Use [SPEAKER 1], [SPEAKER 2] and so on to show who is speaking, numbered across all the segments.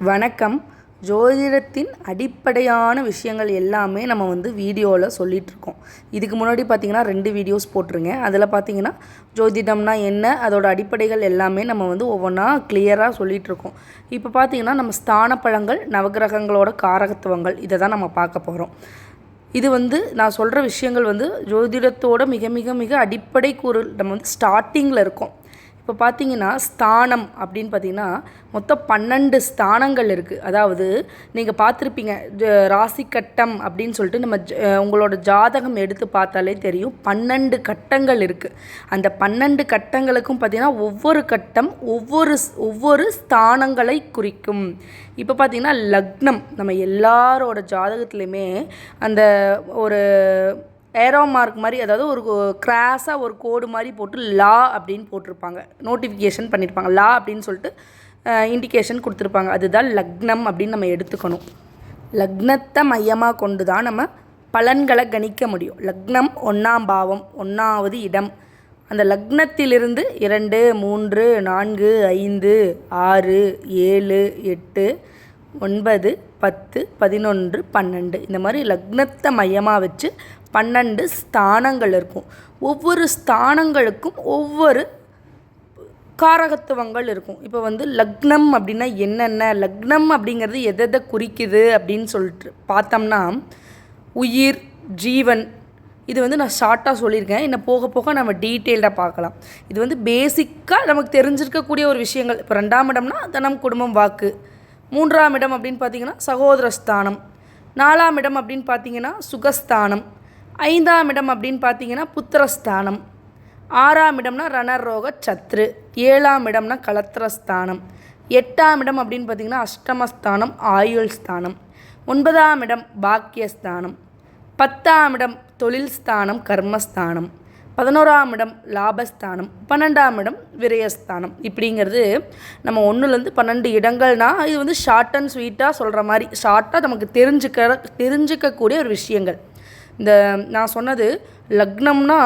[SPEAKER 1] வணக்கம். ஜோதிடத்தின் அடிப்படையான விஷயங்கள் எல்லாமே நம்ம வந்து வீடியோவில் சொல்லிகிட்ருக்கோம் இதுக்கு முன்னாடி பார்த்திங்கன்னா ரெண்டு வீடியோஸ் போட்டிருங்க அதில் பார்த்தீங்கன்னா ஜோதிடம்னா என்ன அதோட அடிப்படைகள் எல்லாமே நம்ம வந்து ஒவ்வொன்றா கிளியராக சொல்லிகிட்ருக்கோம் இப்போ பார்த்திங்கன்னா நம்ம ஸ்தான பழங்கள் நவகிரகங்களோட காரகத்துவங்கள் இதை தான் நம்ம பார்க்க போகிறோம் இது வந்து நான் சொல்கிற விஷயங்கள் வந்து ஜோதிடத்தோட மிக மிக மிக அடிப்படை கூறு நம்ம வந்து ஸ்டார்டிங்கில் இருக்கோம். இப்போ பார்த்தீங்கன்னா ஸ்தானம் அப்படின்னு பார்த்தீங்கன்னா மொத்தம் பன்னெண்டு ஸ்தானங்கள் இருக்குது அதாவது நீங்கள் பார்த்துருப்பீங்க ராசி கட்டம் அப்படின்னு சொல்லிட்டு நம்ம ஜ- உங்களோட ஜாதகம் எடுத்து பார்த்தாலே தெரியும். பன்னெண்டு கட்டங்கள் இருக்குது அந்த பன்னெண்டு கட்டங்களுக்கும் பார்த்தீங்கன்னா ஒவ்வொரு கட்டம் ஒவ்வொரு ஒவ்வொரு ஸ்தானங்களை குறிக்கும். இப்போ பார்த்தீங்கன்னா லக்னம் நம்ம எல்லாரோட ஜாதகத்துலேயுமே அந்த ஒரு ஏரோ மார்க் மாதிரி அதாவது ஒரு கிராஸாக ஒரு கோடு மாதிரி போட்டு லா அப்படின்னு போட்டிருப்பாங்க. நோட்டிஃபிகேஷன் பண்ணியிருப்பாங்க லா அப்படின்னு சொல்லிட்டு இண்டிகேஷன் கொடுத்துருப்பாங்க. அதுதான் லக்னம் அப்படின்னு நம்ம எடுத்துக்கணும். லக்னத்தை மையமாக கொண்டு தான் நம்ம பலன்களை கணிக்க முடியும். லக்னம் ஒன்றாம் பாவம் ஒன்றாவது இடம். அந்த லக்னத்திலிருந்து இரண்டு மூன்று நான்கு ஐந்து ஆறு ஏழு எட்டு ஒன்பது பத்து பதினொன்று பன்னெண்டு. இந்த மாதிரி லக்னத்தை மையமாக வச்சு பன்னெண்டு ஸ்தானங்கள் இருக்கும். ஒவ்வொரு ஸ்தானங்களுக்கும் ஒவ்வொரு காரகத்துவங்கள் இருக்கும். இப்போ வந்து லக்னம் அப்படின்னா என்னென்ன? லக்னம் அப்படிங்கிறது எதை எதை குறிக்குது அப்படின்னு சொல்லிட்டு பார்த்தோம்னா உயிர் ஜீவன் இது வந்து நான் ஷார்ட்டாக சொல்லியிருக்கேன். இன்னும் போக போக நம்ம டீட்டெயில்டாக பார்க்கலாம். இது வந்து பேசிக்காக நமக்கு தெரிஞ்சிருக்கக்கூடிய ஒரு விஷயங்கள். இப்போ ரெண்டாம் இடம்னா தனம் குடும்பம் வாக்கு. மூன்றாம் இடம் அப்படின்னு பார்த்தீங்கன்னா சகோதரஸ்தானம் நாலாம் இடம் அப்படின்னு பார்த்தீங்கன்னா சுகஸ்தானம். ஐந்தாம் இடம் அப்படின்னு பார்த்தீங்கன்னா புத்திரஸ்தானம். ஆறாம் இடம்னா ரணரோக சத்ரு. ஏழாம் இடம்னா கலத்திரஸ்தானம். எட்டாம் இடம் அப்படின்னு பார்த்தீங்கன்னா அஷ்டமஸ்தானம் ஆயுள் ஸ்தானம். ஒன்பதாம் இடம் பாக்கியஸ்தானம். பத்தாம் இடம் தொழில் ஸ்தானம் கர்மஸ்தானம். பதினோராம் இடம் லாபஸ்தானம். பன்னெண்டாம் இடம் விரயஸ்தானம். இப்படிங்கிறது நம்ம ஒன்றுலேருந்து பன்னெண்டு இடங்கள்னா இது வந்து ஷார்ட் அண்ட் ஸ்வீட்டாக சொல்கிற மாதிரி ஷார்ட்டாக நமக்கு தெரிஞ்சுக்க தெரிஞ்சுக்கக்கூடிய ஒரு விஷயங்கள். இந்த நான் சொன்னது லக்னம்னா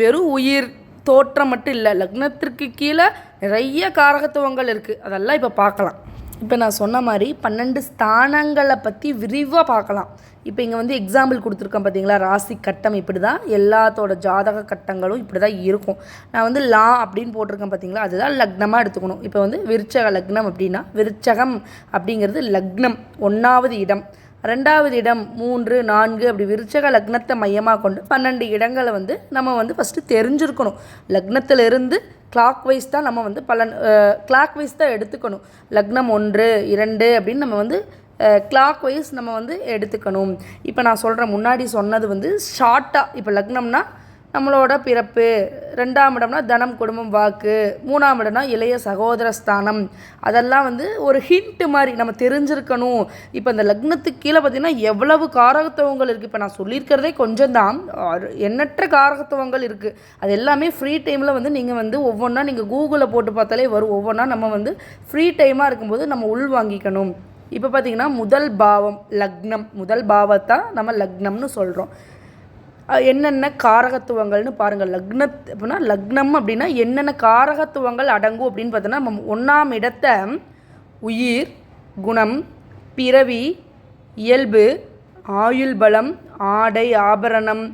[SPEAKER 1] வெறும் உயிர் தோற்றம் மட்டும் இல்லை. லக்னத்திற்கு கீழே நிறைய காரகத்துவங்கள் இருக்குது அதெல்லாம் இப்போ பார்க்கலாம் இப்போ நான் சொன்ன மாதிரி பன்னெண்டு ஸ்தானங்களை பற்றி விரிவாக பார்க்கலாம் இப்போ இங்கே வந்து எக்ஸாம்பிள் கொடுத்துருக்கேன் பார்த்தீங்களா ராசி கட்டம் இப்படி தான் எல்லாத்தோட ஜாதக கட்டங்களும் இப்படி தான் இருக்கும். நான் வந்து லா அப்படின்னு போட்டிருக்கேன் பார்த்தீங்களா அதுதான் லக்னமாக எடுத்துக்கணும். இப்போ வந்து விருச்சக லக்னம் அப்படின்னா விருச்சகம் அப்படிங்கிறது லக்னம் ஒன்றாவது இடம். ரெண்டாவது இடம் மூன்று நான்கு அப்படி விருச்சக லக்னத்தை மையமாக கொண்டு பன்னெண்டு இடங்களை வந்து நம்ம வந்து ஃபஸ்ட்டு தெரிஞ்சிருக்கணும். லக்னத்திலிருந்து கிளாக் வைஸ் தான் நம்ம வந்து பலன் கிளாக் வைஸ் தான் எடுத்துக்கணும். லக்னம் ஒன்று இரண்டு அப்படின்னு நம்ம வந்து கிளாக் வைஸ் நம்ம வந்து எடுத்துக்கணும். இப்போ நான் சொல்கிறேன் முன்னாடி சொன்னது வந்து ஷார்ட்டாக இப்போ லக்னம்னா நம்மளோட பிறப்பு. ரெண்டாம் இடம்னா தனம் குடும்பம் வாக்கு. மூணாம் இடம்னா இளைய சகோதர ஸ்தானம். அதெல்லாம் வந்து ஒரு ஹிண்ட்டு மாதிரி நம்ம தெரிஞ்சிருக்கணும். இப்போ இந்த லக்னத்துக்கு கீழே பார்த்தீங்கன்னா எவ்வளவு காரகத்துவங்கள் இருக்குது இப்போ நான் சொல்லியிருக்கிறதே கொஞ்சம் தான். எண்ணற்ற காரகத்துவங்கள் இருக்குது அது எல்லாமே ஃப்ரீ டைமில் வந்து நீங்கள் வந்து ஒவ்வொன்றா நீங்கள் கூகுளில் போட்டு பார்த்தாலே வரும். ஒவ்வொன்றா நம்ம வந்து ஃப்ரீ டைமாக இருக்கும்போது நம்ம உள் வாங்கிக்கணும். இப்போ பார்த்தீங்கன்னா முதல் பாவம் லக்னம். முதல் பாவத்தை நம்ம லக்னம்னு சொல்கிறோம் என்னென்ன காரகத்துவங்கள்னு பாருங்கள். லக்னத் அப்படின்னா லக்னம் அப்படின்னா என்னென்ன காரகத்துவங்கள் அடங்கும் அப்படின்னு பார்த்தோன்னா நம்ம ஒன்றாம் இடத்தை உயிர் குணம் பிறவி இயல்பு ஆயுள் பலம் ஆடை ஆபரணம்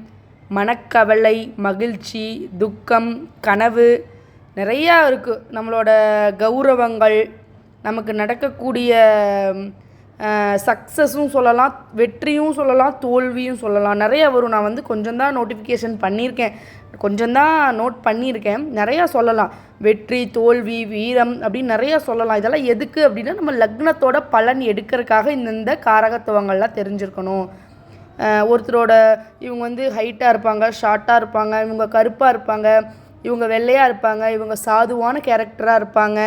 [SPEAKER 1] மனக்கவலை மகிழ்ச்சி துக்கம் கனவு நிறையா இருக்குது நம்மளோட கௌரவங்கள் நமக்கு நடக்கக்கூடிய சக்ஸஸும் சொல்லலாம் வெற்றியும் சொல்லலாம் தோல்வியும் சொல்லலாம். நிறைய வரும். நான் வந்து கொஞ்சம் தான் நோட்டிஃபிகேஷன் பண்ணியிருக்கேன். கொஞ்சம் தான் நோட் பண்ணியிருக்கேன். நிறையா சொல்லலாம். வெற்றி தோல்வி வீரம் அப்படின்னு நிறையா சொல்லலாம். இதெல்லாம் எதுக்கு அப்படின்னா நம்ம லக்னத்தோட பலன் எடுக்கிறதுக்காக இந்தந்த காரகத்துவங்கள்லாம் தெரிஞ்சிருக்கணும். ஒருத்தரோட இவங்க வந்து ஹைட்டாக இருப்பாங்க ஷார்ட்டாக இருப்பாங்க இவங்க கருப்பாக இருப்பாங்க இவங்க வெள்ளையாக இருப்பாங்க இவங்க சாதுவான கேரக்டராக இருப்பாங்க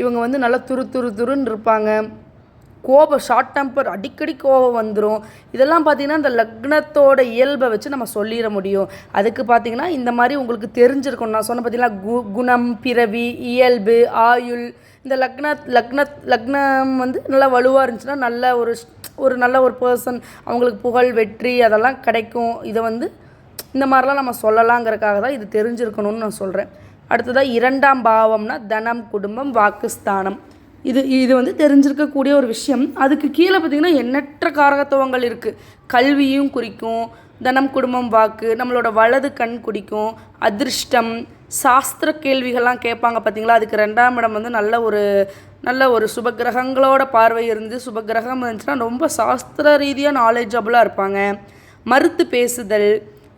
[SPEAKER 1] இவங்க வந்து நல்லா துரு துரு துருன்னு இருப்பாங்க. கோபம் ஷார்ட் டெம்பர் அடிக்கடி கோபம் வந்துடும் இதெல்லாம் பார்த்தீங்கன்னா இந்த லக்னத்தோட இயல்பை வச்சு நம்ம சொல்லிட முடியும். அதுக்கு பார்த்தீங்கன்னா இந்த மாதிரி உங்களுக்கு தெரிஞ்சிருக்கணும் நான் சொன்ன பார்த்தீங்கன்னா கு குணம் பிறவி இயல்பு ஆயுள். இந்த லக்ன லக்ன லக்னம் வந்து நல்லா வலுவாக இருந்துச்சுன்னா நல்ல ஒரு ஒரு நல்ல ஒரு பர்சன் அவங்களுக்கு புகழ் வெற்றி அதெல்லாம் கிடைக்கும். இதை வந்து இந்த மாதிரிலாம் நம்ம சொல்லலாங்கிறதுக்காக தான் இது தெரிஞ்சிருக்கணும்னு நான் சொல்கிறேன் அடுத்ததாக இரண்டாம் பாவம்னா தனம் குடும்பம் வாக்குஸ்தானம் இது இது வந்து தெரிஞ்சிருக்கக்கூடிய ஒரு விஷயம். அதுக்கு கீழே பார்த்திங்கன்னா எண்ணற்ற காரகத்துவங்கள் இருக்குது கல்வியும் குறிக்கும் தனம் குடும்பம் வாக்கு நம்மளோட வலது கண் குடிக்கும் அதிர்ஷ்டம் சாஸ்திர கேள்விகள்லாம் கேட்பாங்க பார்த்தீங்களா? அதுக்கு ரெண்டாம் இடம் வந்து நல்ல ஒரு நல்ல ஒரு சுபகிரகங்களோட பார்வை இருந்து சுபகிரகம் இருந்துச்சுன்னா ரொம்ப சாஸ்திர ரீதியாக நாலேஜபுளாக இருப்பாங்க. மறுத்து பேசுதல்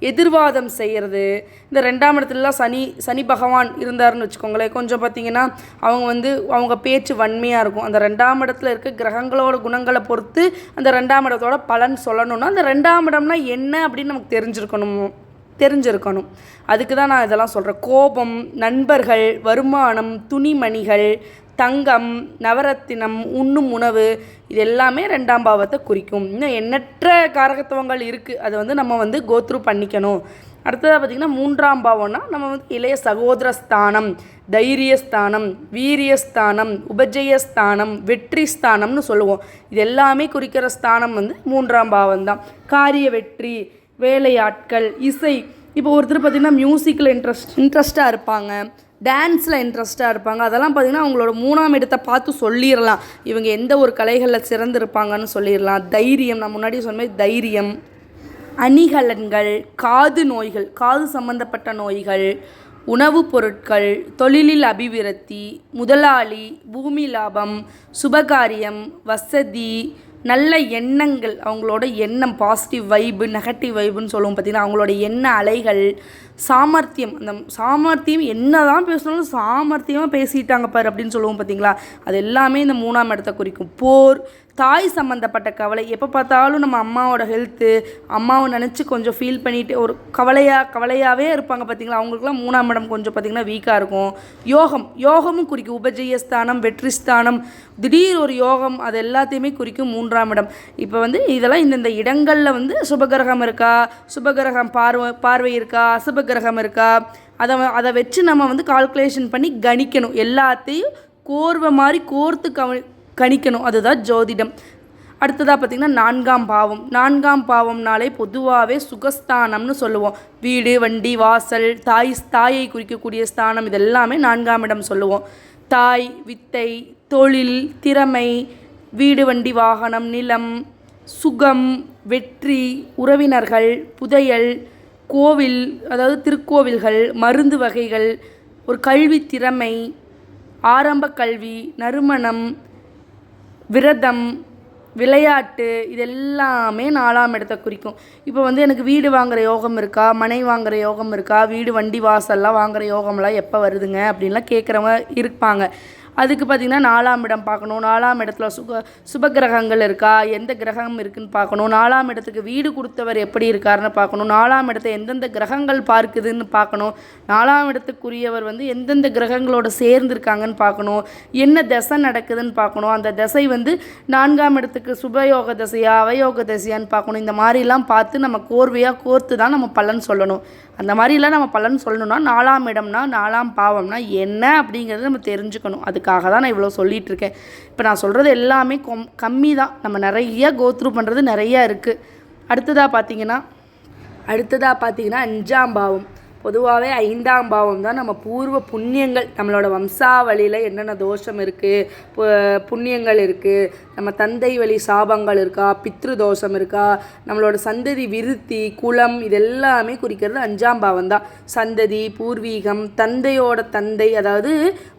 [SPEAKER 1] எதிர்வாதம் செய்கிறது இந்த ரெண்டாம் இடத்துலலாம் சனி சனி பகவான் இருந்தாருன்னு வச்சுக்கோங்களேன். கொஞ்சம் பார்த்தீங்கன்னா அவங்க வந்து அவங்க பேச்சு வன்மையாக இருக்கும். அந்த ரெண்டாம் இடத்துல இருக்க கிரகங்களோட குணங்களை பொறுத்து அந்த ரெண்டாம் இடத்தோட பலன் சொல்லணும்னா அந்த ரெண்டாம் இடம்னா என்ன அப்படின்னு நமக்கு தெரிஞ்சிருக்கணும் தெரிஞ்சிருக்கணும். அதுக்கு தான் நான் இதெல்லாம் சொல்கிறேன் கோபம் நண்பர்கள் வருமானம் துணிமணிகள் தங்கம் நவரத்தினம் உண்ணும் உணவு இது எல்லாமே ரெண்டாம் பாவத்தை குறிக்கும். இன்னும் எண்ணற்ற காரகத்துவங்கள் இருக்குது அதை வந்து நம்ம வந்து கோத்ரூ பண்ணிக்கணும். அடுத்ததாக பார்த்திங்கன்னா மூன்றாம் பாவம்னா நம்ம வந்து இளைய சகோதர ஸ்தானம் தைரியஸ்தானம் வீரியஸ்தானம் உபஜயஸ்தானம் வெற்றி ஸ்தானம்னு சொல்லுவோம். இது எல்லாமே குறிக்கிற ஸ்தானம் வந்து மூன்றாம் பாவம் தான் காரிய வெற்றி வேலையாட்கள் இசை. இப்போ ஒருத்தர் பார்த்திங்கன்னா மியூசிக்கில் இன்ட்ரெஸ்ட் இன்ட்ரெஸ்ட்டாக இருப்பாங்க. டான்ஸில் இன்ட்ரெஸ்ட்டாக இருப்பாங்க. அதெல்லாம் பார்த்திங்கன்னா அவங்களோட மூணாம் இடத்தை பார்த்து சொல்லிடலாம் இவங்க எந்த ஒரு கலைகளில் சிறந்திருப்பாங்கன்னு சொல்லிடலாம் தைரியம் நான் முன்னாடி சொன்ன மாதிரி தைரியம் அணிகலன்கள் காது நோய்கள் காது சம்பந்தப்பட்ட நோய்கள் உணவுப் பொருட்கள் தொழிலில் அபிவிருத்தி முதலாளி பூமி லாபம் சுபகாரியம் வசதி நல்ல எண்ணங்கள் அவங்களோட எண்ணம் பாசிட்டிவ் வைப்பு நெகட்டிவ் வைப்புன்னு சொல்லுவோம் பார்த்திங்கன்னா அவங்களோட எண்ண அலைகள் சாமர்த்தியம் அந்த சாமர்த்தியம் என்ன தான் பேசினாலும் சாமர்த்தியமாக பேசிட்டாங்க பாரு அப்படின்னு சொல்லுவோம் பார்த்தீங்களா? அது எல்லாமே இந்த மூணாம் இடத்தை குறிக்கும். போர் தாய் சம்மந்தப்பட்ட கவலை. எப்போ பார்த்தாலும் நம்ம அம்மாவோட ஹெல்த்து அம்மாவை நினச்சி கொஞ்சம் ஃபீல் பண்ணிட்டு ஒரு கவலையாக கவலையாகவே இருப்பாங்க பார்த்தீங்களா அவங்களுக்குலாம் மூணாம் இடம் கொஞ்சம் பார்த்திங்கன்னா வீக்காக இருக்கும். யோகம் யோகமும் குறிக்கும். உபஜெயஸ்தானம் வெற்றி ஸ்தானம் திடீர் ஒரு யோகம் அது எல்லாத்தையுமே குறிக்கும் மூன்றாம் இடம். இப்போ வந்து இதெல்லாம் இந்தந்த இடங்களில் வந்து சுபகிரகம் இருக்கா? சுபகிரகம் பார்வை பார்வை இருக்கா? அசுபகிரகம் இருக்கா? அதை அதை வச்சு நம்ம வந்து கால்குலேஷன் பண்ணி கணிக்கணும். எல்லாத்தையும் கோர்வை மாதிரி கோர்த்து கவனி கணிக்கணும். அதுதான் ஜோதிடம். அடுத்ததாக பார்த்திங்கன்னா நான்காம் பாவம். நான்காம் பாவம்னாலே பொதுவாகவே சுகஸ்தானம்னு சொல்லுவோம். வீடு வண்டி வாசல் தாய் தாயை குறிக்கக்கூடிய ஸ்தானம் இதெல்லாமே நான்காம் இடம் சொல்லுவோம். தாய் வித்தை தொழில் திறமை வீடு வண்டி வாகனம் நிலம் சுகம் வெற்றி உறவினர்கள் புதையல் கோவில் அதாவது திருக்கோவில்கள் மருந்து வகைகள் ஒரு கல்வி திறமை ஆரம்ப கல்வி நறுமணம் விரதம் விளையாட்டு இது எல்லாமே நாலாம் இடத்த குறிக்கும். இப்போ வந்து எனக்கு வீடு வாங்குகிற யோகம் இருக்கா? மனை வாங்குகிற யோகம் இருக்கா? வீடு வண்டி வாசல்லாம் வாங்குகிற யோகம்லாம் எப்போ வருதுங்க? அப்படின்லாம் கேட்குறவங்க இருப்பாங்க. அதுக்கு பார்த்திங்கன்னா நாலாம் இடம் பார்க்கணும். நாலாம் இடத்துல சுக சுப கிரகங்கள் இருக்கா? எந்த கிரகம் இருக்குதுன்னு பார்க்கணும். நாலாம் இடத்துக்கு வீடு கொடுத்தவர் எப்படி இருக்காருன்னு பார்க்கணும். நாலாம் இடத்தை எந்தெந்த கிரகங்கள் பார்க்குதுன்னு பார்க்கணும். நாலாம் இடத்துக்குரியவர் வந்து எந்தெந்த கிரகங்களோட சேர்ந்துருக்காங்கன்னு பார்க்கணும். என்ன தசை நடக்குதுன்னு பார்க்கணும். அந்த தசை வந்து நான்காம் இடத்துக்கு சுபயோக தசையா அவயோக தசையான்னு பார்க்கணும். இந்த மாதிரிலாம் பார்த்து நம்ம கோர்வையாக கோர்த்து தான் நம்ம பலன் சொல்லணும். அந்த மாதிரிலாம் நம்ம பலன் சொல்லணும்னா நாலாம் இடம்னா நாலாம் பாவம்னா என்ன அப்படிங்கிறது நம்ம தெரிஞ்சுக்கணும். அதுக்காக தான் நான் இவ்வளோ சொல்லிகிட்டு இருக்கேன் இப்போ நான் சொல்கிறது எல்லாமே கொம் கம்மி தான். நம்ம நிறைய கோத்ரூ பண்ணுறது நிறையா இருக்குது அடுத்ததாக பார்த்தீங்கன்னா அடுத்ததாக பார்த்தீங்கன்னா அஞ்சாம் பாவம். பொதுவாகவே ஐந்தாம் பாவம் தான். நம்ம பூர்வ புண்ணியங்கள் நம்மளோட வம்சாவளியில் என்னென்ன தோஷம் இருக்குது புண்ணியங்கள் இருக்குது நம்ம தந்தை வழி சாபங்கள் இருக்கா பித்ரு தோஷம் இருக்கா நம்மளோட சந்ததி விருத்தி குலம் இதெல்லாமே குறிக்கிறது அஞ்சாம் பாவம் தான். சந்ததி பூர்வீகம் தந்தையோட தந்தை அதாவது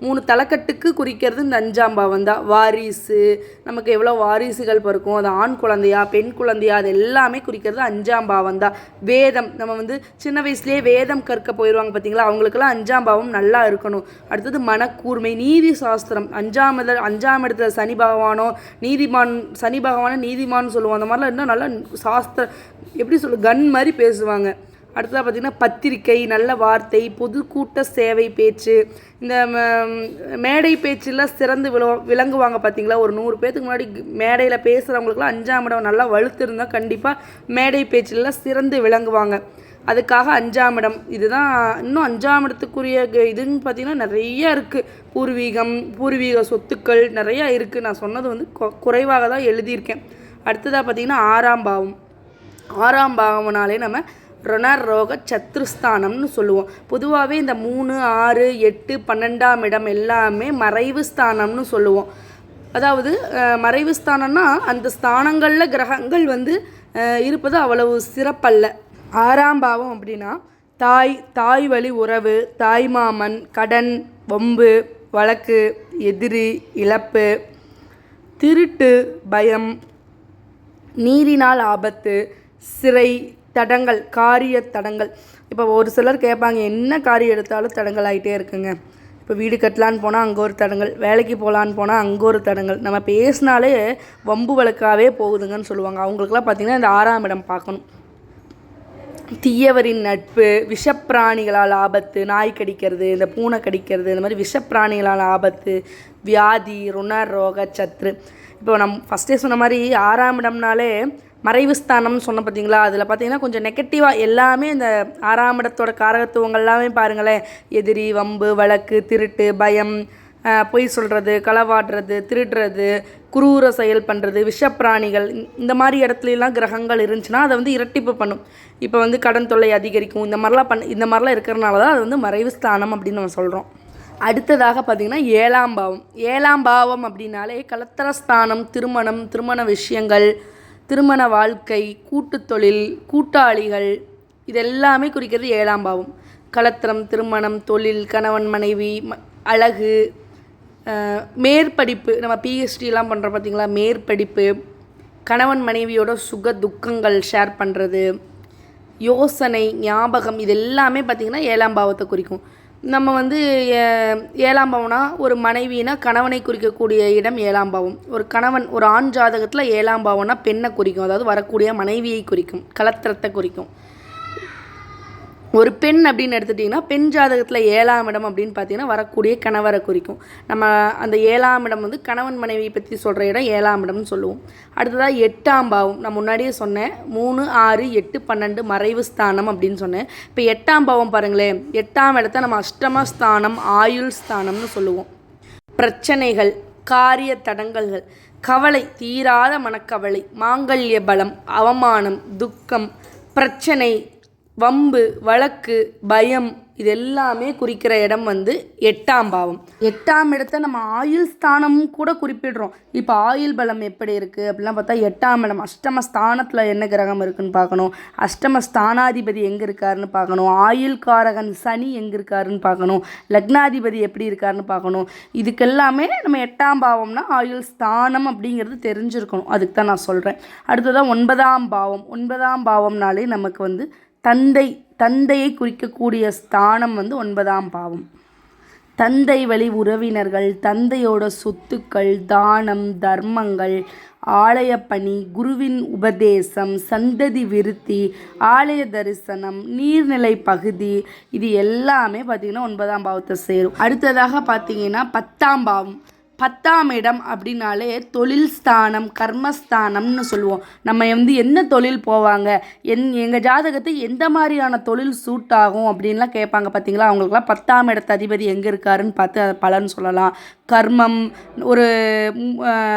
[SPEAKER 1] மூணு தலைக்கட்டுக்கு குறிக்கிறது இந்த அஞ்சாம் பாவம் தான். வாரிசு நமக்கு எவ்வளோ வாரிசுகள் பிறக்கும் அது ஆண் குழந்தையா பெண் குழந்தையா அது எல்லாமே குறிக்கிறது அஞ்சாம் பாவம் தான். வேதம் நம்ம வந்து சின்ன வயசுலேயே வேதம் கற்க போயிடுவாங்க பார்த்தீங்களா அவங்களுக்கெல்லாம் அஞ்சாம் பாவம் நல்லா இருக்கணும். அடுத்தது மனக்கூர்மை நீதி சாஸ்திரம். அஞ்சாம் இட அஞ்சாம் இடத்துல சனி பகவானோ நீதிமான் சனி பகவானோ நீதிமான்னு சொல்லுவோம். அந்த மாதிரிலாம் இன்னும் நல்லா சாஸ்திர எப்படி சொல்லு கன் மாதிரி பேசுவாங்க. அடுத்ததாக பார்த்திங்கன்னா பத்திரிக்கை நல்ல வார்த்தை பொதுக்கூட்ட சேவை பேச்சு. இந்த மேடை பேச்சில் சிறந்து விள விளங்குவாங்க பார்த்தீங்களா ஒரு நூறு பேர்த்துக்கு முன்னாடி மேடையில் பேசுகிறவங்களுக்குலாம் அஞ்சாம் இடம் நல்லா வலுத்து இருந்தால் கண்டிப்பாக மேடை பேச்சில் சிறந்து விளங்குவாங்க. அதுக்காக அஞ்சாம் இடம். இதுதான் இன்னும் அஞ்சாம் இடத்துக்குரிய இதுன்னு பார்த்திங்கன்னா நிறைய இருக்குது பூர்வீகம் பூர்வீக சொத்துக்கள் நிறையா இருக்குது நான் சொன்னது வந்து குறைவாக தான் எழுதியிருக்கேன். அடுத்ததாக பார்த்திங்கன்னா ஆறாம் பாவம். ஆறாம் பாவம்னாலே நம்ம ரொனர் ரோக சத்ருஸ்தானம்னு சொல்லுவோம். பொதுவாகவே இந்த மூணு ஆறு எட்டு பன்னெண்டாம் இடம் எல்லாமே மறைவு ஸ்தானம்னு சொல்லுவோம். அதாவது மறைவு ஸ்தானம்னா அந்த ஸ்தானங்களில் கிரகங்கள் வந்து இருப்பது அவ்வளவு சிறப்பல்ல. ஆறாம் பாவம் அப்படின்னா தாய் தாய் வழி உறவு தாய் மாமன் கடன் வம்பு வழக்கு எதிரி இழப்பு திருட்டு பயம் நீரினால் ஆபத்து சிறை தடங்கள் காரிய தடங்கள். இப்போ ஒரு சிலர் கேட்பாங்க என்ன காரியம் எடுத்தாலும் தடங்கள் ஆகிட்டே இருக்குங்க. இப்போ வீடு கட்டலான்னு போனால் அங்கே ஒரு தடங்கள் வேலைக்கு போகலான்னு போனால் அங்கே ஒரு தடங்கள். நம்ம பேசினாலே வம்பு வழக்காகவே போகுதுங்கன்னு சொல்லுவாங்க. அவங்களுக்குலாம் பார்த்திங்கன்னா இந்த ஆறாம் இடம் பார்க்கணும். தீயவரின் நட்பு விஷப்பிராணிகளால் ஆபத்து நாய் கடிக்கிறது இந்த பூனை கடிக்கிறது இந்த மாதிரி விஷப்பிராணிகளால் ஆபத்து வியாதி ருணரோக சத்ரு. இப்போ நம் ஃபஸ்ட்டே சொன்ன மாதிரி ஆறாம் இடம்னாலே மறைவு ஸ்தானம்னு சொன்ன பார்த்தீங்களா? அதில் பார்த்தீங்கன்னா கொஞ்சம் நெகட்டிவாக எல்லாமே இந்த ஆறாம் இடத்தோட காரகத்துவங்கள் எல்லாமே பாருங்களேன். எதிரி வம்பு வழக்கு திருட்டு பயம் பொய் சொல்கிறது களவாடுறது திருடுறது குரூர செயல் பண்ணுறது விஷப்பிராணிகள் இந்த- மாதிரி இடத்துலலாம் கிரகங்கள் இருந்துச்சுன்னா அதை வந்து இரட்டிப்பு பண்ணும். இப்போ வந்து கடன் தொல்லை அதிகரிக்கும். இந்த மாதிரிலாம் பண்ண இந்த மாதிரிலாம் இருக்கிறனால தான் அது வந்து மறைவு ஸ்தானம் அப்படின்னு நம்ம சொல்கிறோம் அடுத்ததாக பார்த்திங்கன்னா ஏழாம் பாவம். ஏழாம் பாவம் அப்படின்னாலே கலத்திரஸ்தானம் திருமணம் திருமண விஷயங்கள் திருமண வாழ்க்கை கூட்டுத்தொழில் கூட்டாளிகள் இது எல்லாமே குறிக்கிறது ஏழாம் பாவம். கலத்திரம் திருமணம் தொழில் கணவன் மனைவி ம- அழகு மேற்படிப்பு நம்ம பிஹெச்டிலாம் பண்ணுறோம் பார்த்தீங்களா மேற்படிப்பு கணவன் மனைவியோட சுக துக்கங்கள் ஷேர் பண்ணுறது யோசனை ஞாபகம் இது எல்லாமே பார்த்திங்கன்னா ஏழாம் பாவத்தை குறிக்கும். நம்ம வந்து ஏழாம் பாவம்னா ஒரு மனைவினா கணவனை குறிக்கக்கூடிய இடம் ஏழாம் பாவம். ஒரு கணவன் ஒரு ஆண் ஜாதகத்தில் ஏழாம் பாவம்னா பெண்ணை குறிக்கும் அதாவது வரக்கூடிய மனைவியை குறிக்கும் கலத்திரத்தை குறிக்கும். ஒரு பெண் அப்படின்னு எடுத்துட்டிங்கன்னா பெண் ஜாதகத்தில் ஏழாம் இடம் அப்படின்னு பார்த்தீங்கன்னா வரக்கூடிய கணவரை குறிக்கும். நம்ம அந்த ஏழாம் இடம் வந்து கணவன் மனைவியை பற்றி சொல்கிற இடம் ஏழாம் இடம்னு சொல்லுவோம். அடுத்ததாக எட்டாம் பாவம். நான் முன்னாடியே சொன்னேன். மூணு ஆறு எட்டு பன்னெண்டு மறைவு ஸ்தானம் அப்படின்னு சொன்னேன். இப்போ எட்டாம் பாவம் பாருங்களேன். எட்டாம் இடத்த நம்ம அஷ்டம ஸ்தானம் ஆயுள் ஸ்தானம்னு சொல்லுவோம். பிரச்சனைகள் காரிய தடங்கல்கள் கவலை தீராத மனக்கவலை மாங்கல்ய பலம் அவமானம் துக்கம் பிரச்சனை வம்பு வழக்கு பயம் இது எல்லாமே குறிக்கிற இடம் வந்து எட்டாம் பாவம். எட்டாம் இடத்த நம்ம ஆயுள் ஸ்தானமும் கூட குறிப்பிடுறோம். இப்போ ஆயுள் பலம் எப்படி இருக்குது அப்படிலாம் பார்த்தா எட்டாம் இடம் அஷ்டம ஸ்தானத்தில் என்ன கிரகம் இருக்குன்னு பார்க்கணும். அஷ்டம ஸ்தானாதிபதி எங்கே இருக்காருன்னு பார்க்கணும். ஆயுள் காரகன் சனி எங்கே இருக்காருன்னு பார்க்கணும். லக்னாதிபதி எப்படி இருக்காருன்னு பார்க்கணும். இதுக்கெல்லாமே நம்ம எட்டாம் பாவம்னா ஆயுள் ஸ்தானம் அப்படிங்கிறது தெரிஞ்சிருக்கணும். அதுக்கு தான் நான் சொல்கிறேன் அடுத்ததான் ஒன்பதாம் பாவம். ஒன்பதாம் பாவம்னாலே நமக்கு வந்து தந்தை தந்தையை குறிக்கக்கூடிய ஸ்தானம் வந்து ஒன்பதாம் பாவம். தந்தை வழி உறவினர்கள் தந்தையோட சொத்துக்கள் தானம் தர்மங்கள் ஆலயப்பணி குருவின் உபதேசம் சந்ததி விருத்தி ஆலய தரிசனம் நீர்நிலை பகுதி இது எல்லாமே பார்த்திங்கன்னா ஒன்பதாம் பாவத்தை சேரும். அடுத்ததாக பார்த்தீங்கன்னா பத்தாம் பாவம். பத்தாம் இடம் அப்படின்னாலே தொழில் ஸ்தானம் கர்மஸ்தானம்னு சொல்லுவோம். நம்ம வந்து என்ன தொழில் போவாங்க? என் எங்கள் ஜாதகத்தை எந்த மாதிரியான தொழில் சூட் ஆகும் அப்படின்லாம் கேட்பாங்க பார்த்தீங்களா? அவங்களுக்குலாம் பத்தாம் இடத்த அதிபதி எங்கே இருக்காருன்னு பார்த்து அதை பலன் சொல்லலாம். கர்மம் ஒரு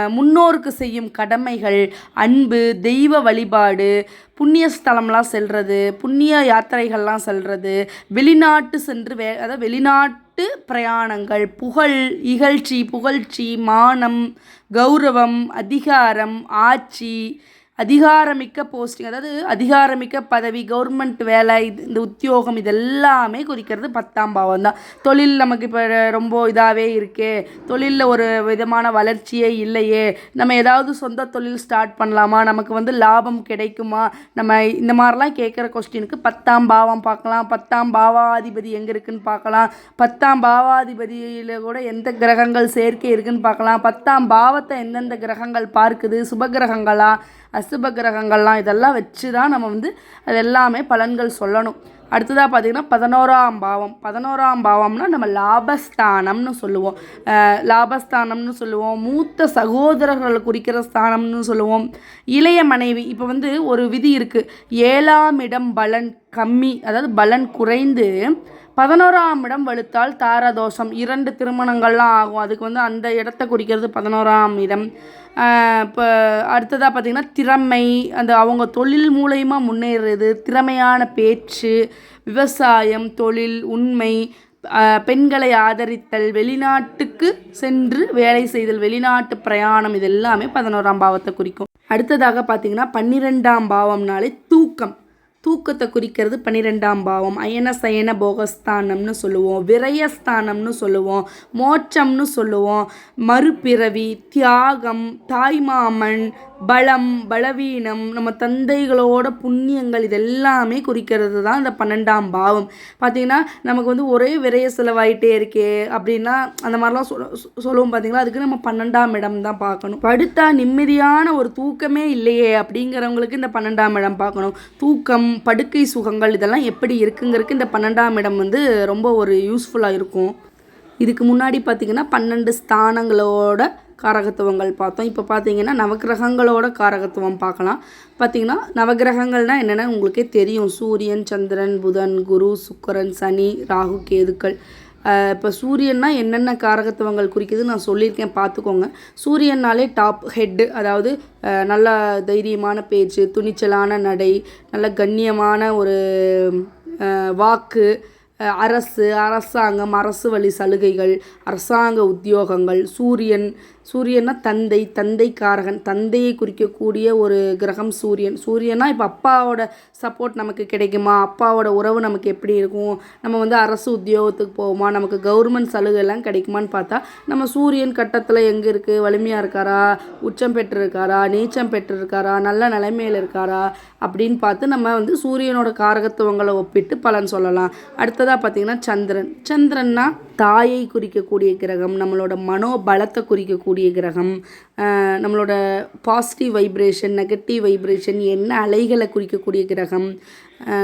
[SPEAKER 1] முன்னோருக்கு செய்யும் கடமைகள் அன்பு தெய்வ வழிபாடு புண்ணிய ஸ்தலம்லாம் செல்வது புண்ணிய யாத்திரைகள்லாம் செல்வது வெளிநாட்டு சென்று வே அதாவது வெளிநாட்டு பிரயாணங்கள் புகழ் இகழ்ச்சி புகழ்ச்சி மானம் கௌரவம் அதிகாரம் ஆட்சி அதிகாரமிக்க போஸ்டிங் அதாவது அதிகாரமிக்க பதவி கவர்மெண்ட் வேலை இது இந்த உத்தியோகம் இதெல்லாமே குறிக்கிறது பத்தாம் பாவம் தான் தொழில் நமக்கு இப்போ ரொம்ப இதாகவே இருக்கே. தொழிலில் ஒரு விதமான வளர்ச்சியே இல்லையே. நம்ம ஏதாவது சொந்த தொழில் ஸ்டார்ட் பண்ணலாமா? நமக்கு வந்து லாபம் கிடைக்குமா? நம்ம இந்த மாதிரிலாம் கேட்குற கொஸ்டினுக்கு பத்தாம் பாவம் பார்க்கலாம். பத்தாம் பாவாதிபதி எங்கே இருக்குன்னு பார்க்கலாம். பத்தாம் பாவாதிபதியில் கூட எந்த கிரகங்கள் சேர்க்கை இருக்குன்னு பார்க்கலாம். பத்தாம் பாவத்தை எந்தெந்த கிரகங்கள் பார்க்குது? சுபகிரகங்களா அசுப கிரகங்கள்லாம் இதெல்லாம் வச்சு தான் நம்ம வந்து அது எல்லாமே பலன்கள் சொல்லணும். அடுத்ததாக பார்த்தீங்கன்னா பதினோராம் பாவம். பதினோராம் பாவம்னா நம்ம லாபஸ்தானம்னு சொல்லுவோம். லாபஸ்தானம்னு சொல்லுவோம். மூத்த சகோதரர்களை குறிக்கிற ஸ்தானம்னு சொல்லுவோம். இளைய மனைவி இப்போ வந்து ஒரு விதி இருக்குது ஏழாம் இடம் பலன் கம்மி அதாவது பலன் குறைந்து பதினோராம் இடம் வலுத்தால் தாரதோஷம். இரண்டு திருமணங்கள்லாம் ஆகும். அதுக்கு வந்து அந்த இடத்த குறிக்கிறது பதினோராம் இடம். இப்போ அடுத்ததாக பார்த்திங்கன்னா திறமை அந்த அவங்க தொழில் மூலயமா முன்னேறுறது திறமையான பேச்சு விவசாயம் தொழில் உண்மை பெண்களை ஆதரித்தல் வெளிநாட்டுக்கு சென்று வேலை செய்தல் வெளிநாட்டு பிரயாணம் இது எல்லாமே பதினோராம் பாவத்தை குறிக்கும். அடுத்ததாக பார்த்திங்கன்னா பன்னிரெண்டாம் பாவம்னாலே தூக்கம். தூக்கத்தை குறிக்கிறது பன்னிரெண்டாம் பாவம். அயன சயன போகஸ்தானம்னு சொல்லுவோம். விரயஸ்தானம்னு சொல்லுவோம். மோட்சம்னு சொல்லுவோம். மறுபிறவி தியாகம் தாய்மாமன் பலம் பலவீனம் நம்ம தந்தைகளோட புண்ணியங்கள் இதெல்லாமே குறிக்கிறது தான் இந்த பன்னெண்டாம் பாவம். பார்த்தீங்கன்னா நமக்கு வந்து ஒரே விரைய செலவாயிட்டே இருக்கே அப்படின்னா அந்த மாதிரிலாம் சொல்ல சொல்லுவோம் பார்த்தீங்களா அதுக்கு நம்ம பன்னெண்டாம் இடம் தான் பார்க்கணும். படுத்தா நிம்மதியான ஒரு தூக்கமே இல்லையே அப்படிங்கிறவங்களுக்கு இந்த பன்னெண்டாம் இடம் பார்க்கணும். தூக்கம் படுக்கை சுகங்கள் இதெல்லாம் எப்படி இருக்குங்கிறதுக்கு இந்த பன்னெண்டாம் இடம் வந்து ரொம்ப ஒரு யூஸ்ஃபுல்லாக இருக்கும். இதுக்கு முன்னாடி பார்த்தீங்கன்னா பன்னெண்டு ஸ்தானங்களோட காரகத்துவங்கள் பார்த்தோம். இப்போ பார்த்தீங்கன்னா நவக்கிரகங்களோட காரகத்துவம் பார்க்கலாம். பார்த்தீங்கன்னா நவகிரகங்கள்னால் என்னென்னா உங்களுக்கே தெரியும். சூரியன் சந்திரன் புதன் குரு சுக்கரன் சனி ராகு கேதுக்கள். இப்போ சூரியன்னா என்னென்ன காரகத்துவங்கள் குறிக்குது நான் சொல்லியிருக்கேன். பார்த்துக்கோங்க சூரியன்னாலே டாப் ஹெட்டு அதாவது நல்ல தைரியமான பேச்சு துணிச்சலான நடை நல்ல கண்ணியமான ஒரு வாக்கு அரசு அரசாங்கம் அரசு வழி சலுகைகள் அரசாங்க உத்தியோகங்கள் சூரியன் சூரியன்னா தந்தை தந்தை காரகன் தந்தையை குறிக்கக்கூடிய ஒரு கிரகம் சூரியன். சூரியனா இப்போ அப்பாவோட சப்போர்ட் நமக்கு கிடைக்குமா? அப்பாவோட உறவு நமக்கு எப்படி இருக்கும்? நம்ம வந்து அரசு உத்தியோகத்துக்கு போவோமா? நமக்கு கவர்மெண்ட் சலுகை எல்லாம் கிடைக்குமான்னு பார்த்தா நம்ம சூரியன் கட்டத்தில் எங்கே இருக்குது வலிமையாக இருக்காரா? உச்சம் பெற்றிருக்காரா? நீச்சம் பெற்றிருக்காரா? நல்ல நிலைமையில் இருக்காரா? அப்படின்னு பார்த்து நம்ம வந்து சூரியனோட காரகத்துவங்களை ஒப்பிட்டு பலன் சொல்லலாம். அடுத்ததாக பார்த்தீங்கன்னா சந்திரன். சந்திரன்னா தாயை குறிக்கக்கூடிய கிரகம். நம்மளோட மனோபலத்தை குறிக்கக்கூடிய கிரகம் நம்மளோட பாசிட்டிவ் வைப்ரேஷன் நெகட்டிவ் வைப்ரேஷன் என்ன அலைகளை குறிக்கக்கூடிய கிரகம்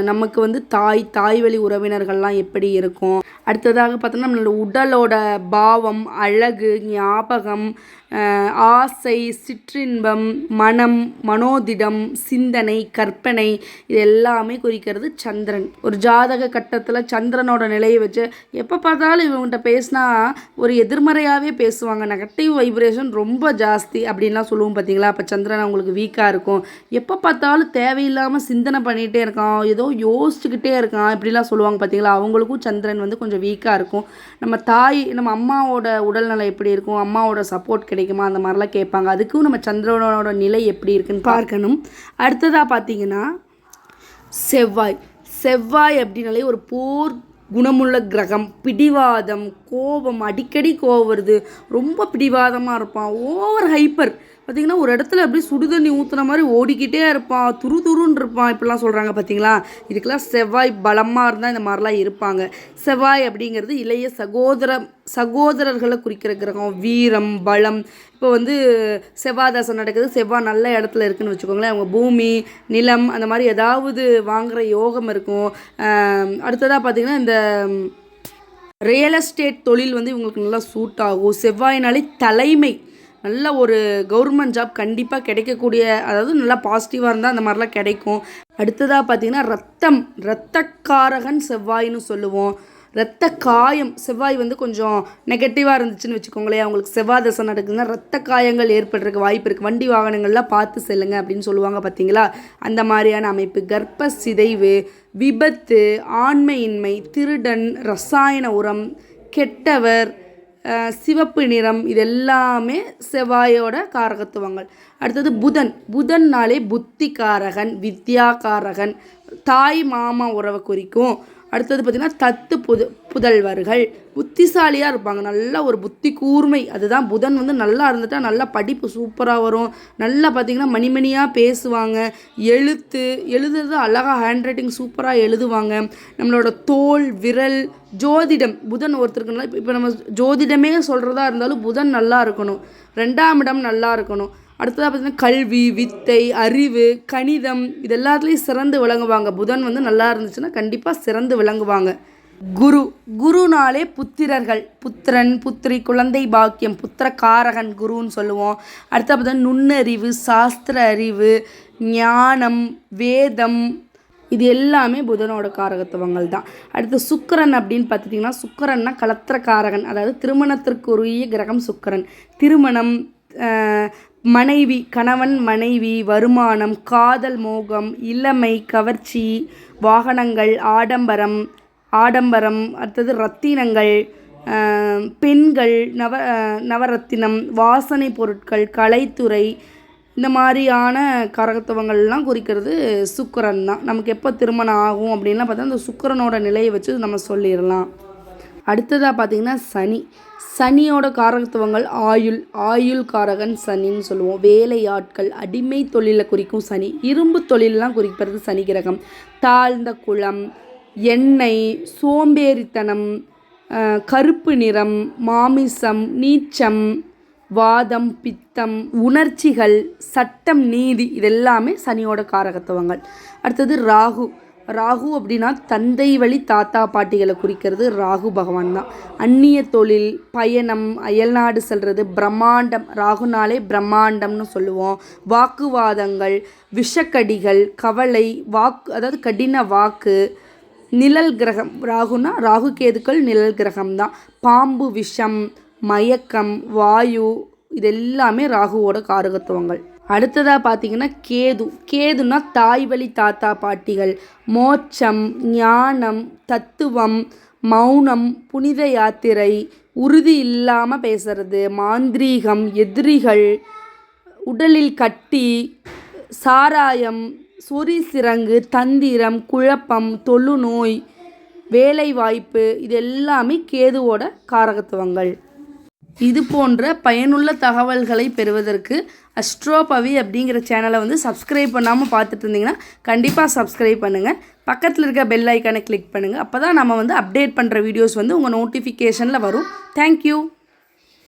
[SPEAKER 1] நமக்கு வந்து தாய் தாய் வழி உறவினர்கள்லாம் எப்படி இருக்கும்? அடுத்ததாக பார்த்தோம்னா நம்மளோட உடலோட பாவம் அழகு ஞாபகம் ஆசை சிற்றின்பம் மனம் மனோதிடம் சிந்தனை கற்பனை இது எல்லாமே குறிக்கிறது சந்திரன். ஒரு ஜாதக கட்டத்தில் சந்திரனோட நிலையை வச்சு எப்போ பார்த்தாலும் இவங்ககிட்ட பேசினா ஒரு எதிர்மறையாகவே பேசுவாங்க. நெகட்டிவ் வைப்ரேஷன் ரொம்ப ஜாஸ்தி அப்படின்லாம் சொல்லுவோம் பார்த்தீங்களா அப்போ சந்திரன் அவங்களுக்கு வீக்காக இருக்கும். எப்போ பார்த்தாலும் தேவையில்லாமல் சிந்தனை பண்ணிகிட்டே இருக்கான். ஏதோ யோசிச்சுக்கிட்டே இருக்கான். இப்படிலாம் சொல்லுவாங்க பார்த்தீங்களா அவங்களுக்கும் சந்திரன் வந்து கொஞ்சம் வீக்காக இருக்கும். நம்ம தாய் நம்ம அம்மாவோட உடல்நிலை எப்படி இருக்கும்? அம்மாவோட சப்போர்ட் கிடைக்குமா? அந்த மாதிரிலாம் கேட்பாங்க. அதுக்கும் நம்ம சந்திரனோட நிலை எப்படி இருக்குன்னு பார்க்கணும். அடுத்ததாக பார்த்தீங்கன்னா செவ்வாய். செவ்வாய் அப்படின்னாலே ஒரு போர் குணமுள்ள கிரகம். பிடிவாதம் கோபம். அடிக்கடி கோவம் வருது. ரொம்ப பிடிவாதமாக இருப்பான். Over hyper. பார்த்திங்கன்னா ஒரு இடத்துல அப்படியே சுடுதண்ணி ஊற்றுன மாதிரி ஓடிக்கிட்டே இருப்பான் துரு துருன்னு இருப்பான் இப்படிலாம் சொல்கிறாங்க பார்த்தீங்களா இதுக்கெல்லாம் செவ்வாய் பலமாக இருந்தால் இந்த மாதிரிலாம் இருப்பாங்க. செவ்வாய் அப்படிங்கிறது இளைய சகோதர சகோதரர்களை குறிக்கிற கிரகம். வீரம் பலம். இப்போ வந்து செவ்வாதாசம் நடக்குது. செவ்வாய் நல்ல இடத்துல இருக்குன்னு வச்சுக்கோங்களேன். அவங்க பூமி நிலம் அந்த மாதிரி ஏதாவது வாங்குகிற யோகம் இருக்கும். அடுத்ததாக பார்த்தீங்கன்னா இந்த ரியல் எஸ்டேட் தொழில் வந்து இவங்களுக்கு நல்லா சூட் ஆகும். செவ்வாய்னாலே தலைமை. நல்ல ஒரு கவர்மெண்ட் ஜாப் கண்டிப்பாக கிடைக்கக்கூடிய அதாவது நல்லா பாசிட்டிவாக இருந்தால் அந்த மாதிரிலாம் கிடைக்கும். அடுத்ததாக பார்த்திங்கன்னா ரத்தம் ரத்தக்காரகன் செவ்வாயின்னு சொல்லுவோம். ரத்த காயம் செவ்வாய் வந்து கொஞ்சம் நெகட்டிவாக இருந்துச்சுன்னு வச்சுக்கோங்களேன். அவங்களுக்கு செவ்வாய் தசை நடக்குதுன்னா ரத்த காயங்கள் ஏற்படுறதுக்கு வாய்ப்பு இருக்குது வண்டி வாகனங்கள்லாம் பார்த்து செல்லுங்க அப்படின்னு சொல்லுவாங்க பார்த்தீங்களா? அந்த மாதிரியான அமைப்பு. கர்ப்ப சிதைவு விபத்து ஆண்மையின்மை திருடன் ரசாயன உரம் கெட்டவர் சிவப்பு நிறம் இது எல்லாமே செவ்வாயோட காரகத்துவங்கள். அடுத்தது புதன். புதன்னாலே புத்திகாரகன் வித்யாகாரகன் தாய் மாமா உறவை குறிக்கும். அடுத்தது பார்த்திங்கன்னா தத்து புது புதல்வர்கள். புத்திசாலியாக இருப்பாங்க. நல்ல ஒரு புத்தி கூர்மை. அதுதான் புதன் வந்து நல்லா இருந்துட்டா நல்லா படிப்பு சூப்பராக வரும். நல்லா பார்த்திங்கன்னா மணிமணியாக பேசுவாங்க. எழுத்து எழுதுறது அழகாக ஹேண்ட் ரைட்டிங் சூப்பராக எழுதுவாங்க. நம்மளோட தோல் விரல் ஜோதிடம். புதன் ஒருத்தருக்கு நல்லா இப்போ நம்ம ஜோதிடமே சொல்கிறதா இருந்தாலும் புதன் நல்லா இருக்கணும். ரெண்டாம் இடம் நல்லா இருக்கணும். அடுத்ததாக பார்த்தீங்கன்னா கல்வி வித்தை அறிவு கணிதம் இது எல்லாத்துலேயும் சிறந்து விளங்குவாங்க. புதன் வந்து நல்லா இருந்துச்சுன்னா கண்டிப்பாக சிறந்து விளங்குவாங்க. குரு குருனாலே புத்திரர்கள். புத்திரன் புத்திரி குழந்தை பாக்கியம் புத்திர காரகன் குருன்னு சொல்லுவோம். அடுத்த பார்த்தா நுண்ணறிவு சாஸ்திர அறிவு ஞானம் வேதம் இது எல்லாமே புதனோட காரகத்துவங்கள் தான். அடுத்து சுக்கரன் அப்படின்னு பார்த்துட்டிங்கன்னா சுக்கரன்னா கலத்திர காரகன் அதாவது திருமணத்திற்குரிய கிரகம் சுக்கரன். திருமணம் மனைவி கணவன் மனைவி வருமானம் காதல் மோகம் இளமை கவர்ச்சி வாகனங்கள் ஆடம்பரம் ஆடம்பரம் அடுத்தது ரத்தினங்கள் பெண்கள் நவ நவரத்தினம் வாசனை பொருட்கள் கலைத்துறை இந்த மாதிரியான கரகத்துவங்கள்லாம் குறிக்கிறது சுக்கரன் தான். நமக்கு எப்போ திருமணம் ஆகும் அப்படின்லாம் பார்த்தா அந்த சுக்கரனோட நிலையை வச்சு நம்ம சொல்லிடலாம். அடுத்ததாக பார்த்தீங்கன்னா சனி. சனியோட காரகத்துவங்கள் ஆயுள் ஆயுள் காரகன் சனின்னு சொல்லுவோம். வேலையாட்கள் அடிமை தொழிலை குறிக்கும் சனி. இரும்பு தொழிலெலாம் குறிப்பிறது சனி கிரகம். தாழ்ந்த குளம் எண்ணெய் சோம்பேறித்தனம் கருப்பு நிறம் மாமிசம் நீச்சம் வாதம் பித்தம் உணர்ச்சிகள் சட்டம் நீதி இதெல்லாமே சனியோட காரகத்துவங்கள். அடுத்தது ராகு. ராகு அப்படின்னா தந்தை வழி தாத்தா பாட்டிகளை குறிக்கிறது ராகு பகவான் தான். அந்நிய தொழில் பயணம் அயல்நாடு செல்வது பிரம்மாண்டம் ராகுனாலே பிரம்மாண்டம்னு சொல்லுவோம். வாக்குவாதங்கள் விஷக்கடிகள் கவலை வாக்கு அதாவது கடின வாக்கு நிழல் கிரகம். ராகுனா ராகு கேதுக்கள் நிழல் கிரகம் தான். பாம்பு விஷம் மயக்கம் வாயு இது எல்லாமே ராகுவோட காரகத்துவங்கள். அடுத்ததாக பார்த்தீங்கன்னா கேது. கேதுனா தாய் வழி தாத்தா பாட்டிகள். மோட்சம் ஞானம் தத்துவம் மௌனம் புனித யாத்திரை உறுதி இல்லாமல் பேசுறது மாந்திரீகம் எதிரிகள் உடலில் கட்டி சாராயம் சொறி சிறங்கு தந்திரம் குழப்பம் தொழுநோய் வேலைவாய்ப்பு இது எல்லாமே கேதுவோட காரகத்துவங்கள். இது போன்ற பயனுள்ள தகவல்களை பெறுவதற்கு அஸ்ட்ரோபவி அப்படிங்கிற சேனலை வந்து சப்ஸ்கிரைப் பண்ணாமல் பார்த்துட்டு இருந்தீங்கன்னா கண்டிப்பாக சப்ஸ்கிரைப் பண்ணுங்கள் பக்கத்தில் இருக்க பெல் ஐக்கானை கிளிக் பண்ணுங்கள் அப்போ தான் நம்ம வந்து அப்டேட் பண்ணுற வீடியோஸ் வந்து உங்கள் நோட்டிஃபிகேஷனில் வரும். தேங்க்யூ